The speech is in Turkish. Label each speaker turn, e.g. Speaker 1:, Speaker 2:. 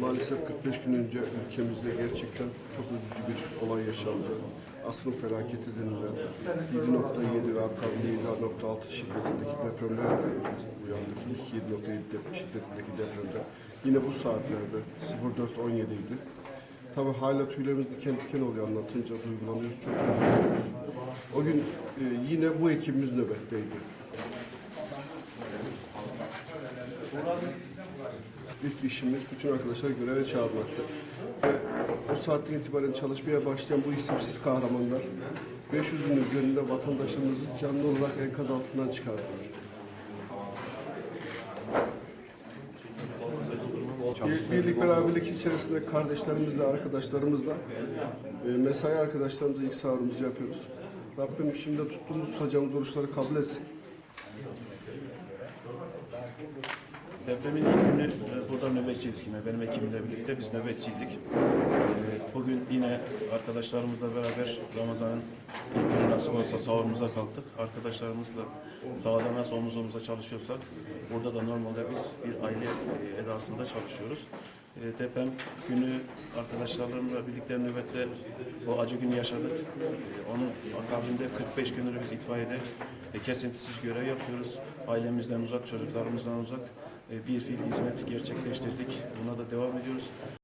Speaker 1: Maalesef 45 gün önce ülkemizde gerçekten çok üzücü bir olay yaşandı. Asrın felaketi denilen 7.7 ve akabinde 7.6 şiddetindeki depremlerle uyandık. İlk 7.7 şiddetindeki depremde. Yine bu saatlerde 04.17 idi. Tabi hala tüylerimiz diken diken oluyor anlatınca duygulanıyoruz, çok üzülüyoruz. O gün e, yine bu ekibimiz nöbetteydi. İlk işimiz bütün arkadaşlar göreve çağırmaktı. Ve o saatten itibaren çalışmaya başlayan bu isimsiz kahramanlar 500'ün üzerinde vatandaşlarımızı canlı olarak enkaz altından çıkardılar. Bir, birlik beraberlik içerisinde kardeşlerimizle, arkadaşlarımızla e, mesai arkadaşlarımızla ilk sahurumuzu yapıyoruz. Rabbim şimdi tuttuğumuz tutacağımız oruçları kabul etsin.
Speaker 2: Depremin ilk günü e, burada nöbetçiyiz yine. Benim ekibimle birlikte biz nöbetçiydik. E, Bugün yine arkadaşlarımızla beraber Ramazan'ın ilk günü nasıl olsa sahurumuza kalktık. Arkadaşlarımızla sahada nasıl omuz omuza çalışıyorsak burada da normalde biz bir aile e, edasında çalışıyoruz. Deprem günü arkadaşlarımla birlikte nöbette o acı günü yaşadık. Onun akabinde 45 gündür biz itfaiyede kesintisiz görev yapıyoruz. Ailemizden uzak, çocuklarımızdan uzak bir fiil hizmet gerçekleştirdik. Buna da devam ediyoruz.